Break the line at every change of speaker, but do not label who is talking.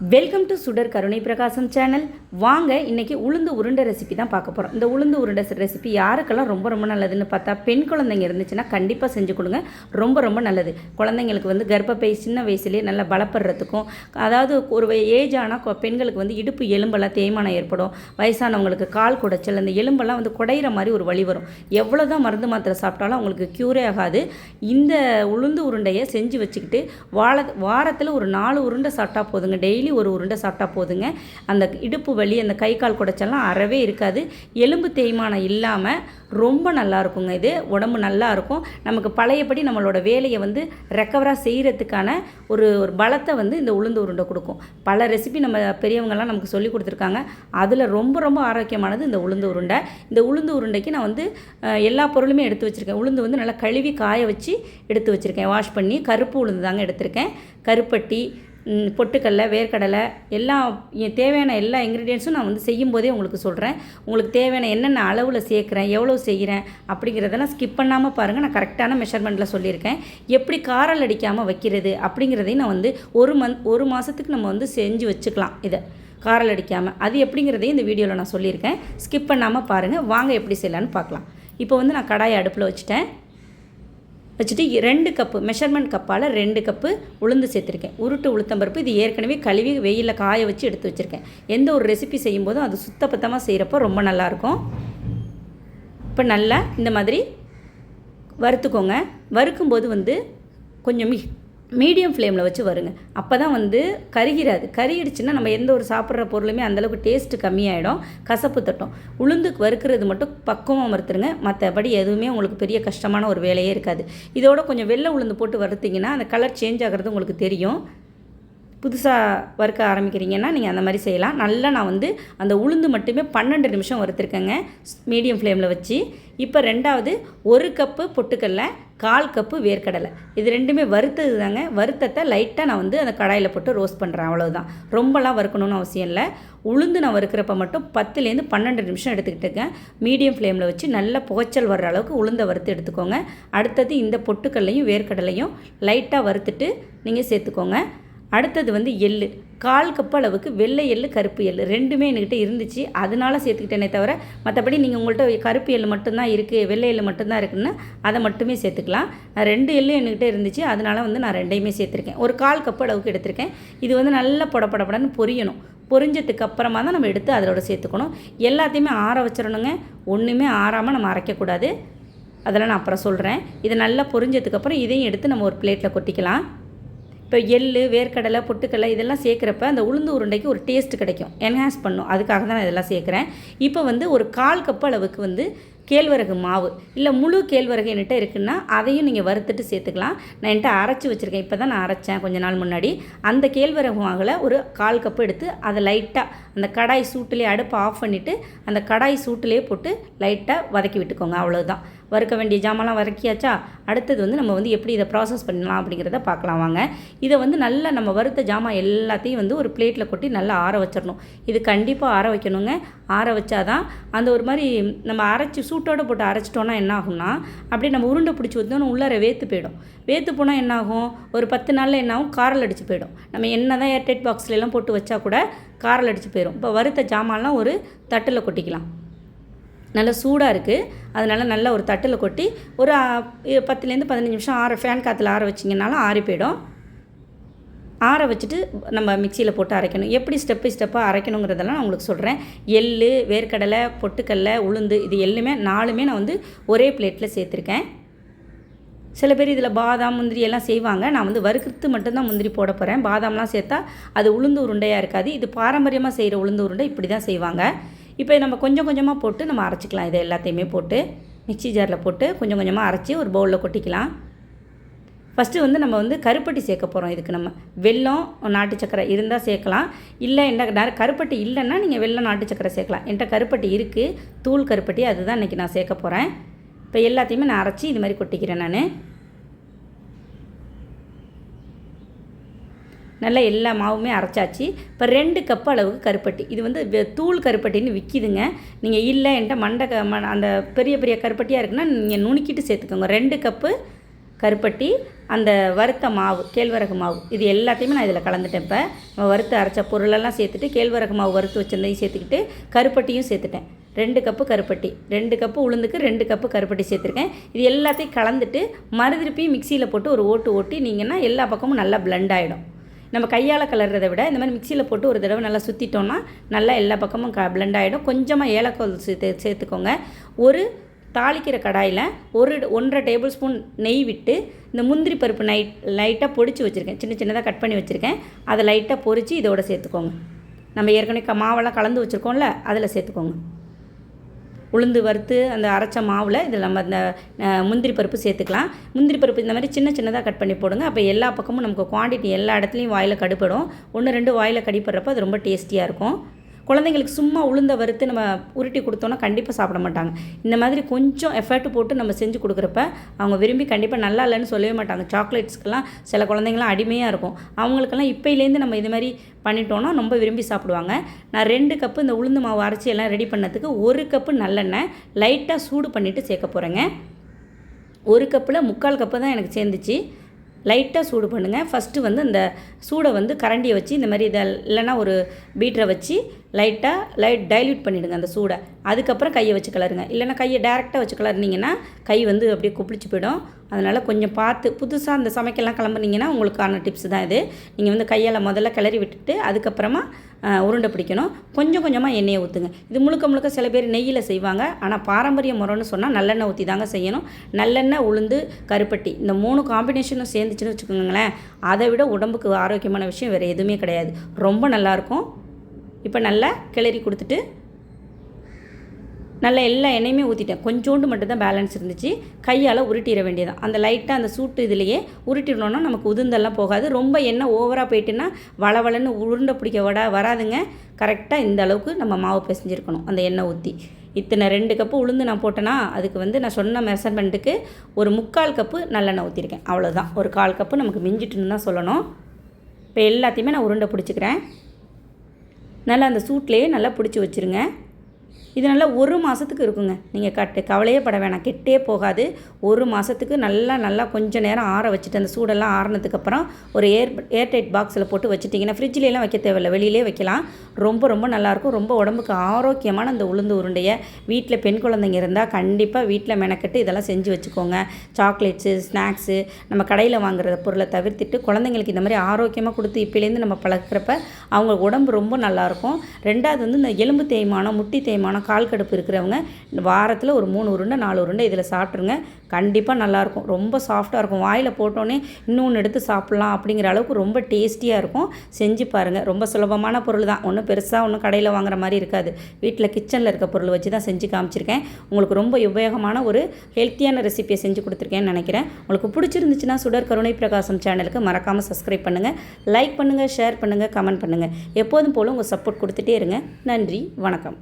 Welcome to சுடர் கருணை பிரகாசம் சேனல் வாங்க இன்றைக்கி உளுந்து உருண்டை ரெசிபி தான் பார்க்க போகிறோம் இந்த உளுந்து உருண்டை ரெசிபி யாருக்கெல்லாம் ரொம்ப ரொம்ப நல்லதுன்னு பார்த்தா பெண் குழந்தைங்க இருந்துச்சுன்னா கண்டிப்பாக செஞ்சு கொடுங்க. ரொம்ப ரொம்ப நல்லது. குழந்தைங்களுக்கு வந்து கர்ப்பப்பை சின்ன வயசுலேயே நல்லா பலப்படுறதுக்கும் அதாவது ஒரு ஏஜ் ஆனால் பெண்களுக்கு வந்து இடுப்பு எலும்பெல்லாம் தேய்மானம் ஏற்படும். வயசானவங்களுக்கு கால் குடைச்சல் அந்த எலும்பெல்லாம் வந்து குடையிற மாதிரி ஒரு வழி வரும். எவ்வளோ தான் மருந்து மாத்திரை சாப்பிட்டாலும் அவங்களுக்கு க்யூரே ஆகாது. இந்த உளுந்து உருண்டையை செஞ்சு வச்சுக்கிட்டு வார வாரத்தில் ஒரு நாலு உருண்டை சாப்பிட்டா போதுங்க. டெய்லி ஒரு உருண்டை சாப்பிட்டா போதுங்க. அந்த இடுப்பு வலி அந்த கை கால் குடைச்செல்லாம் அறவே இருக்காது. எலும்பு தேய்மானம் இல்லாமல் ரொம்ப நல்லா இருக்குங்க இது. உடம்பு நல்லா இருக்கும். நமக்கு பழையபடி நம்மளோட வேலையை வந்து ரெக்கவராக செய்கிறதுக்கான ஒரு ஒரு பலத்தை வந்து இந்த உளுந்து உருண்டை கொடுக்கும். பல ரெசிபி நம்ம பெரியவங்கெல்லாம் நமக்கு சொல்லி கொடுத்துருக்காங்க. அதில் ரொம்ப ரொம்ப ஆரோக்கியமானது இந்த உளுந்து உருண்டை. இந்த உளுந்து உருண்டைக்கு நான் வந்து எல்லா பொருளுமே எடுத்து வச்சுருக்கேன். உளுந்து வந்து நல்லா கழுவி காய வச்சு எடுத்து வச்சுருக்கேன். வாஷ் பண்ணி கருப்பு உளுந்து தாங்க எடுத்திருக்கேன். கருப்பட்டி பொட்டுக்கடலை வேர்க்கடலை எல்லாம் தேவையான எல்லா இன்க்ரீடியன்ஸும் நான் வந்து செய்யும்போதே உங்களுக்கு சொல்கிறேன் உங்களுக்கு தேவையான என்னென்ன அளவில் சேர்க்குறேன் எவ்வளோ செய்கிறேன் அப்படிங்கிறதெல்லாம் ஸ்கிப் பண்ணாமல் பாருங்கள் நான் கரெக்டான மெஷர்மெண்ட்டில் சொல்லியிருக்கேன். எப்படி காரல் அடிக்காமல் வைக்கிறது அப்படிங்கிறதையும் நான் வந்து ஒரு மந்த் ஒரு மாதத்துக்கு நம்ம வந்து செஞ்சு வச்சுக்கலாம் இதை. காரல் அடிக்காமல் அது எப்படிங்கிறதையும் இந்த வீடியோவில் நான் சொல்லியிருக்கேன். ஸ்கிப் பண்ணாமல் பாருங்கள் வாங்க எப்படி செய்யலான்னு பார்க்கலாம். இப்போ வந்து நான் கடாயை அடுப்பில் வச்சுட்டேன். வச்சுட்டு ரெண்டு கப்பு மெஷர்மெண்ட் கப்பால் ரெண்டு கப்பு உளுந்து சேர்த்துருக்கேன். உருட்டு உளுத்தம்பருப்பு இது ஏற்கனவே கழுவி வெயிலில் காய வச்சு எடுத்து வச்சுருக்கேன். எந்த ஒரு ரெசிபி செய்யும்போதும் அது சுத்தப்பத்தமாக செய்கிறப்போ ரொம்ப நல்லாயிருக்கும். இப்போ நல்லா இந்த மாதிரி வறுத்துக்கோங்க. வறுக்கும்போது வந்து கொஞ்சம் மீடியம் ஃப்ளேமில் வச்சு வருங்க. அப்போ தான் வந்து கருகிறாது. கருகிடுச்சுன்னா நம்ம எந்த ஒரு சாப்பிட்ற பொருளுமே அந்தளவுக்கு டேஸ்ட்டு கம்மியாயிடும். கசப்பு தட்டும். உளுந்து வறுக்கிறது மட்டும் பக்குவமாக வறுத்துருங்க மற்றபடி எதுவுமே உங்களுக்கு பெரிய கஷ்டமான ஒரு வேலையே இருக்காது. இதோட கொஞ்சம் வெள்ளை உளுந்து போட்டு வறுத்திங்கன்னா அந்த கலர் சேஞ்ச் ஆகிறது உங்களுக்கு தெரியும். புதுசாக வறுக்க ஆரம்பிக்கிறீங்கன்னா நீங்கள் அந்த மாதிரி செய்யலாம். நல்லா நான் வந்து அந்த உளுந்து மட்டுமே பன்னெண்டு நிமிஷம் வறுத்துருக்கேங்க. மீடியம் ஃப்ளேமில் வச்சு. இப்போ ரெண்டாவது ஒரு கப்பு பொட்டுக்கடல கால் கப்பு வேர்க்கடலை. இது ரெண்டுமே வறுத்தது தாங்க வறுத்தத்தை லைட்டாக நான் வந்து அந்த கடாயில் போட்டு ரோஸ்ட் பண்ணுறேன் அவ்வளோதான் ரொம்பலாம் வறுக்கணும்னு அவசியம் இல்லை. உளுந்து நான் வறுக்கிறப்ப மட்டும் பத்துலேருந்து பன்னெண்டு நிமிஷம் எடுத்துக்கிட்டுங்க மீடியம் ஃப்ளேமில் வச்சு நல்லா புகைச்சல் வர்ற அளவுக்கு உளுந்தை வறுத்து எடுத்துக்கோங்க. அடுத்தது இந்த பொட்டுக்கல்லையும் வேர்க்கடலையும் லைட்டாக வறுத்துட்டு நீங்கள் சேர்த்துக்கோங்க. அடுத்தது வந்து எள்ளு. கால் கப் அளவுக்கு வெள்ளை எள்ளு கருப்பு எள்ளு. ரெண்டுமே என்கிட்ட இருந்துச்சு. அதனால சேர்த்துக்கிட்டேனே தவிர மற்றபடி நீங்கள் உங்கள்கிட்ட கருப்பு எள்ளு மட்டும்தான் இருக்குது வெள்ளை எள்ளு மட்டும்தான் இருக்குன்னா அதை மட்டுமே சேர்த்துக்கலாம். நான் ரெண்டு எள்ளு என்கிட்ட இருந்துச்சு. அதனால வந்து நான் ரெண்டையுமே சேர்த்துருக்கேன். ஒரு கால் கப் அளவுக்கு எடுத்திருக்கேன். இது வந்து நல்லா புடப்படப்படன்னு பொரியணும். பொரிஞ்சதுக்கு அப்புறமா தான் நம்ம எடுத்து அதோட சேர்த்துக்கணும். எல்லாத்தையுமே ஆற வச்சிடணுங்க. ஒன்றுமே ஆறாமல் நம்ம அரைக்கக்கூடாது. அதெல்லாம் நான் அப்புறம் சொல்கிறேன் இதை நல்லா பொரிஞ்சதுக்கப்புறம் இதையும் எடுத்து நம்ம ஒரு பிளேட்டில் கொட்டிக்கலாம். இப்போ எள்ளு வேர்க்கடலை பொட்டுக்கடலை இதெல்லாம் சேர்க்குறப்ப அந்த உளுந்து உருண்டைக்கு ஒரு டேஸ்ட் கிடைக்கும். என்ஹான்ஸ் பண்ணும். அதுக்காக தான் நான் இதெல்லாம் சேர்க்குறேன். இப்போ வந்து ஒரு கால் கப் அளவுக்கு வந்து கேழ்வரகு மாவு. இல்லை முழு கேழ்வரகு என்கிட்ட இருக்குன்னா அதையும் நீங்கள் வறுத்துட்டு சேர்த்துக்கலாம். நான் என்கிட்ட அரைச்சி வச்சுருக்கேன். இப்போ தான் நான் அரைச்சேன் கொஞ்ச நாள் முன்னாடி. அந்த கேழ்வரகு மாவில் ஒரு கால் கப்பு எடுத்து அதை லைட்டாக அந்த கடாய் சூட்டிலே அடுப்பை ஆஃப் பண்ணிவிட்டு அந்த கடாய் சூட்டிலே போட்டு லைட்டாக வதக்கி விட்டுக்கோங்க. அவ்வளோதான் வறுக்க வேண்டிய ஜாமான்லாம் வதக்கியாச்சா? அடுத்தது வந்து நம்ம வந்து எப்படி இதை ப்ராசஸ் பண்ணலாம் அப்படிங்கிறத பார்க்கலாம் வாங்க. இதை வந்து நல்லா நம்ம வறுத்த ஜாமான் எல்லாத்தையும் வந்து ஒரு பிளேட்டில் கொட்டி நல்லா ஆற வச்சிடணும் இது கண்டிப்பாக ஆற வைக்கணுங்க. ஆற வச்சாதான் அந்த ஒரு மாதிரி நம்ம அரைச்சி சூ சூட்டோட போட்டு அரைச்சிட்டோன்னா என்ன ஆகும்னா அப்படியே நம்ம உருண்டை பிடிச்சி ஊற்றோன்னு உள்ளார வேத்து போயிடும். வேத்து போனால் என்ன ஆகும் ஒரு பத்து நாளில் என்ன ஆகும் காரல் அடித்து போயிடும். நம்ம என்ன தான் ஏர்டைட் பாக்ஸ்லாம் போட்டு வச்சா கூட காரல் அடித்து போயிடும் இப்போ வறுத்த ஜாமான்லாம் ஒரு தட்டில் கொட்டிக்கலாம். நல்லா சூடாக இருக்குது அதனால் நல்லா ஒரு தட்டில் கொட்டி ஒரு பத்துலேருந்து பதினஞ்சு நிமிஷம் ஆற ஃபேன் காற்றுல ஆற வச்சிங்கனாலும் ஆறி போயிடும். ஆற வச்சுட்டு நம்ம மிக்சியில் போட்டு அரைக்கணும். எப்படி ஸ்டெப் பை ஸ்டெப்பாக அரைக்கணுங்கிறதெல்லாம் நான் உங்களுக்கு சொல்கிறேன் எள் வேர்க்கடலை பொட்டுக்கடலை உளுந்து இது எல்லாமே நாலுமே நான் வந்து ஒரே பிளேட்டில் சேர்த்துருக்கேன். சில பேர் இதில் பாதாம் முந்திரி எல்லாம் செய்வாங்க. நான் வந்து வறுக்கிறது மட்டும்தான் முந்திரி போட போகிறேன் பாதாம்லாம் சேர்த்தா அது உளுந்து உருண்டையாக இருக்காது. இது பாரம்பரியமாக செய்கிற உளுந்து உருண்டை இப்படி தான் செய்வாங்க. இப்போ நம்ம கொஞ்சம் கொஞ்சமாக போட்டு நம்ம அரைச்சிக்கலாம். இதை எல்லாத்தையுமே போட்டு மிக்ஸி ஜாரில் போட்டு கொஞ்சம் கொஞ்சமாக அரைச்சி ஒரு பவுலில் கொட்டிக்கலாம். ஃபஸ்ட்டு வந்து நம்ம வந்து கருப்பட்டி சேர்க்க போகிறோம் இதுக்கு நம்ம வெல்லம் நாட்டு சக்கரை இருந்தால் சேர்க்கலாம். இல்லை என்ன நேரம் கருப்பட்டி இல்லைன்னா நீங்கள் வெல்லம் நாட்டு சக்கரை சேர்க்கலாம். என்கிட்ட கருப்பட்டி இருக்குது தூள் கருப்பட்டி அதுதான் இன்றைக்கி நான் சேர்க்க போகிறேன் இப்போ எல்லாத்தையுமே நான் அரைச்சி இது மாதிரி கொட்டிக்கிறேன் நான். நல்லா எல்லா மாவுமே அரைச்சாச்சு. இப்போ ரெண்டு கப் அளவுக்கு கருப்பட்டி. இது வந்து வெ- தூள் கருப்பட்டின்னு விற்கிதுங்க நீங்கள் இல்லை என்கிட்ட மண்டை க ம- அந்த பெரிய பெரிய கருப்பட்டியாக இருக்குன்னா நீங்கள் நுணுக்கிட்டு சேர்த்துக்கோங்க. ரெண்டு கப்பு கருப்பட்டி அந்த வறுத்த மாவு கேழ்வரகு மாவு இது எல்லாத்தையுமே நான் இதில் கலந்துட்டேன் இப்போ. நம்ம வறுத்து அரைச்ச பொருளெல்லாம் சேர்த்துட்டு கேழ்வரகு மாவு வறுத்து வச்சிருந்தையும் சேர்த்துக்கிட்டு கருப்பட்டியும் சேர்த்துட்டேன். ரெண்டு கப்பு கருப்பட்டி ரெண்டு கப்பு உளுந்துக்கு ரெண்டு கப்பு கருப்பட்டி சேர்த்துருக்கேன். இது எல்லாத்தையும் கலந்துட்டு மறுதிருப்பியும் மிக்சியில் போட்டு ஒரு ஓட்டு ஓட்டி நீங்கன்னா எல்லா பக்கமும் நல்லா பிளெண்ட் ஆகிடும் நம்ம கையால் கலர்றதை விட இந்த மாதிரி மிக்சியில் போட்டு ஒரு தடவை நல்லா சுற்றிட்டோம்னா நல்லா எல்லா பக்கமும் க பிளெண்ட் ஆகிடும் கொஞ்சமாக ஏலக்காய் சேர்த்து சேர்த்துக்கோங்க. ஒரு தாளிக்கிற கடாயில் ஒரு ஒன்றரை டேபிள் ஸ்பூன் நெய் விட்டு இந்த முந்திரி பருப்பு நைட் லைட்டாக பொடிச்சு வச்சுருக்கேன். சின்ன சின்னதாக கட் பண்ணி வச்சுருக்கேன். அதை லைட்டாக பொறிச்சு இதோட சேர்த்துக்கோங்க. நம்ம ஏற்கனவே க மாவெல்லாம் கலந்து வச்சுருக்கோம்ல அதில் சேர்த்துக்கோங்க. உளுந்து வறுத்து அந்த அரைச்ச மாவில் இதில் நம்ம அந்த முந்திரி பருப்பு சேர்த்துக்கலாம். முந்திரி பருப்பு இந்த மாதிரி சின்ன சின்னதாக கட் பண்ணி போடுங்க. அப்போ எல்லா பக்கமும் நமக்கு குவான்டிட்டி எல்லா இடத்துலையும் வாயில் கடுப்படும். ஒன்று ரெண்டு வாயில் கடிப்படுறப்ப அது ரொம்ப டேஸ்டியாக இருக்கும். குழந்தைங்களுக்கு சும்மா உளுந்த வறுத்து நம்ம உருட்டி கொடுத்தோன்னா கண்டிப்பாக சாப்பிட மாட்டாங்க. இந்த மாதிரி கொஞ்சம் எஃபர்ட் போட்டு நம்ம செஞ்சு கொடுக்குறப்ப அவங்க விரும்பி கண்டிப்பாக நல்லா இல்லைன்னு சொல்லவே மாட்டாங்க. சாக்லேட்ஸ்க்கெல்லாம் சில குழந்தைங்களாம் அடிமையாக இருக்கும். அவங்களுக்கெல்லாம் இப்போலேருந்து நம்ம இது மாதிரி பண்ணிட்டோன்னா ரொம்ப விரும்பி சாப்பிடுவாங்க. நான் ரெண்டு கப்பு இந்த உளுந்து மாவு அரைச்சி எல்லாம் ரெடி பண்ணதுக்கு ஒரு கப்பு நல்லெண்ணெய் லைட்டாக சூடு பண்ணிவிட்டு சேர்க்க போகிறேங்க ஒரு கப்பில் முக்கால் கப்பு தான் எனக்கு சேர்ந்துச்சு. லைட்டாக சூடு பண்ணுங்கள் ஃபஸ்ட்டு வந்து இந்த சூடை வந்து கரண்டியை வச்சு இந்த மாதிரி இதை இல்லைன்னா ஒரு பீட்டரை வச்சு லைட்டாக லைட் டைல்யூட் பண்ணிவிடுங்க அந்த சூடை. அதுக்கப்புறம் கையை வச்சு கலருங்க. இல்லைன்னா கையை டேரெக்டாக வச்சு கலர்னிங்கன்னா கை வந்து அப்படியே குப்பிளிச்சு போயிடும். அதனால் கொஞ்சம் பார்த்து புதுசாக அந்த சமைக்கலாம் கிளம்புனீங்கன்னா உங்களுக்கான டிப்ஸ் தான் இது. நீங்கள் வந்து கையால் முதல்ல கிளறி விட்டுட்டு அதுக்கப்புறமா உருண்டை பிடிக்கணும். கொஞ்சம் கொஞ்சமாக எண்ணெயை ஊற்றுங்க இது முழுக்க முழுக்க சில பேர் நெய்யில் செய்வாங்க. ஆனால் பாரம்பரிய முறைன்னு சொன்னால் நல்லெண்ணெய் ஊற்றி தாங்க செய்யணும். நல்லெண்ணெய் உளுந்து கருப்பட்டி இந்த மூணு காம்பினேஷனும் சேர்ந்துச்சுன்னு வச்சுக்கோங்களேன். அதை விட உடம்புக்கு ஆரோக்கியமான விஷயம் வேறு எதுவுமே கிடையாது. ரொம்ப நல்லாயிருக்கும் இப்போ நல்லா கிளறி கொடுத்துட்டு நல்லா எல்லா எண்ணெயுமே ஊற்றிட்டேன் கொஞ்சோண்டு மட்டும்தான் பேலன்ஸ் இருந்துச்சு. கையால் உருட்டிட வேண்டியதான் அந்த லைட்டாக அந்த சூட்டு இதுலேயே உருட்டிடணும்னா நமக்கு உதிர்ந்தெல்லாம் போகாது. ரொம்ப எண்ணெய் ஓவராக போயிட்டுன்னா வளவளன்னு உருண்டை பிடிக்க விட வராதுங்க. கரெக்டாக இந்த அளவுக்கு நம்ம மாவு பிசைஞ்சிருக்கணும். அந்த எண்ணெய் ஊற்றி இத்தனை ரெண்டு கப்பு உளுந்து நான் போட்டேன்னா அதுக்கு வந்து நான் சொன்ன மெஷர்மெண்ட்டுக்கு ஒரு முக்கால் கப்பு நல்லெண்ணெய் ஊற்றிருக்கேன் அவ்வளோதான் ஒரு கால் கப்பு நமக்கு மிஞ்சிட்டுன்னு தான் சொல்லணும். இப்போ எல்லாத்தையுமே நான் உருண்டை பிடிச்சிக்கிறேன். நல்லா அந்த சூட்லேயே நல்லா பிடிச்சி வச்சுருங்க. இது நல்லா ஒரு மாதத்துக்கு இருக்குங்க. நீங்கள் கட்டு கவலையே பட வேணாம். கெட்டே போகாது. ஒரு மாதத்துக்கு நல்லா நல்லா கொஞ்சம் நேரம் ஆற வச்சுட்டு அந்த சூடெல்லாம் ஆறினதுக்கப்புறம் ஒரு ஏர் ஏர்டைட் பாக்ஸில் போட்டு வச்சுட்டிங்கன்னா ஃப்ரிட்ஜ்லேலாம் வைக்க தேவையில்ல. வெளியிலே வைக்கலாம். ரொம்ப ரொம்ப நல்லாயிருக்கும் ரொம்ப உடம்புக்கு ஆரோக்கியமான அந்த உளுந்து உருண்டையை. வீட்டில் பெண் குழந்தைங்க இருந்தால் கண்டிப்பாக வீட்டில் மெனக்கட்டு இதெல்லாம் செஞ்சு வச்சுக்கோங்க. சாக்லேட்ஸு ஸ்நாக்ஸு நம்ம கடையில் வாங்குற பொருளை தவிர்த்துட்டு குழந்தைங்களுக்கு இந்த மாதிரி ஆரோக்கியமாக கொடுத்து இப்போலேருந்து நம்ம பழக்கிறப்ப அவங்க உடம்பு ரொம்ப நல்லாயிருக்கும் ரெண்டாவது வந்து இந்த எலும்பு தேய்மானம் முட்டி தேய்மானம் கால் கடுப்பு இருக்கிறவங்க வாரத்தில் ஒரு மூணு உருண்டை நாலு உருண்டை இதில் சாப்பிட்ருங்க கண்டிப்பாக நல்லாயிருக்கும். ரொம்ப சாஃப்டாக இருக்கும். வாயில் போட்டோன்னே இன்னொன்று எடுத்து சாப்பிட்லாம் அப்படிங்கிற அளவுக்கு ரொம்ப டேஸ்டியாக இருக்கும். செஞ்சு பாருங்கள் ரொம்ப சுலபமான பொருள் தான். ஒன்றும் பெருசாக ஒன்றும் கடையில் வாங்குற மாதிரி இருக்காது. வீட்டில் கிச்சனில் இருக்க பொருள் வச்சு தான் செஞ்சு காமிச்சிருக்கேன். உங்களுக்கு ரொம்ப உபயோகமான ஒரு ஹெல்த்தியான ரெசிபியை செஞ்சு கொடுத்துருக்கேன்னு நினைக்கிறேன். உங்களுக்கு பிடிச்சிருந்துச்சுன்னா சுடர் கருணை பிரகாசம் சேனலுக்கு மறக்காமல் சப்ஸ்கிரைப் பண்ணுங்கள் லைக் பண்ணுங்கள் ஷேர் பண்ணுங்கள் கமெண்ட் பண்ணுங்கள் எப்போதும் போல் உங்கள் சப்போர்ட் கொடுத்துட்டே இருங்க. நன்றி. வணக்கம்.